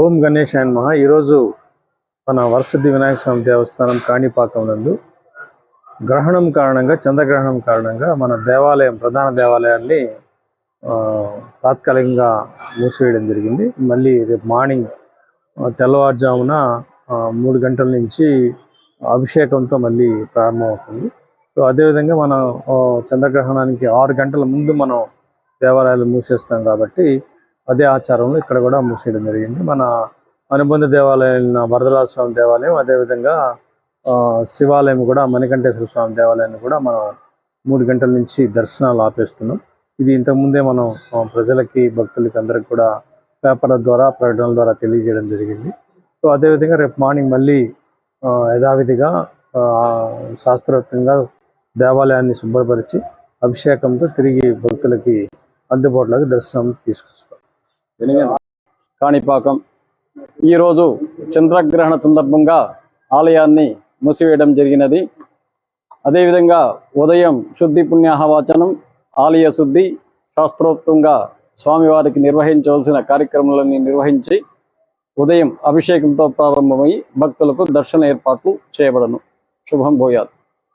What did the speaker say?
ఓం Ganesh and మహా ఈరోజు మన వరసిద్ధి వినాయక స్వామి దేవస్థానం కాణిపాకం నందు గ్రహణం కారణంగా చంద్రగ్రహణం కారణంగా మన దేవాలయం ప్రధాన దేవాలయాన్ని ఆ, తాత్కాలికంగా మూసివేయడం జరిగింది. మళ్ళీ రేపు మార్నింగ్ తెల్లవారుజామున మూడు గంటల నుంచి అభిషేకంతో మళ్ళీ ప్రారంభమవుతుంది. సో అదేవిధంగా మనం ఆ, చంద్రగ్రహణానికి ఆరు గంటల ముందు మనం దేవాలయాలు మూసేస్తాం కాబట్టి అదే ఆచారంలో ఇక్కడ కూడా మూసేయడం జరిగింది. మన అనుబంధ దేవాలయం వరదరాజ స్వామి దేవాలయం అదేవిధంగా ఆ, శివాలయం కూడా మణికంఠేశ్వర స్వామి దేవాలయాన్ని కూడా మనం మూడు గంటల నుంచి దర్శనాలు ఆపేస్తున్నాం. ఇది ఇంతకుముందే మనం ప్రజలకి భక్తులకి అందరికి కూడా పేపర్ల ద్వారా ప్రకటనల ద్వారా తెలియజేయడం జరిగింది. సో అదేవిధంగా రేపు మార్నింగ్ మళ్ళీ ఆ, యథావిధిగా ఆ, శాస్త్రోక్తంగా దేవాలయాన్ని శుభ్రపరిచి అభిషేకంతో తిరిగి భక్తులకి అందుబాటులోకి దర్శనం తీసుకొస్తాం. కాణిపాకం. ఈరోజు చంద్రగ్రహణ సందర్భంగా ఆలయాన్ని మూసివేయడం జరిగినది. అదేవిధంగా ఉదయం శుద్ధి పుణ్యాహవాచనం ఆలయ శుద్ధి శాస్త్రోక్తంగా స్వామివారికి నిర్వహించవలసిన కార్యక్రమాలన్నీ నిర్వహించి ఉదయం అభిషేకంతో ప్రారంభమై భక్తులకు దర్శన ఏర్పాట్లు చేయబడను. శుభం భూయాత్.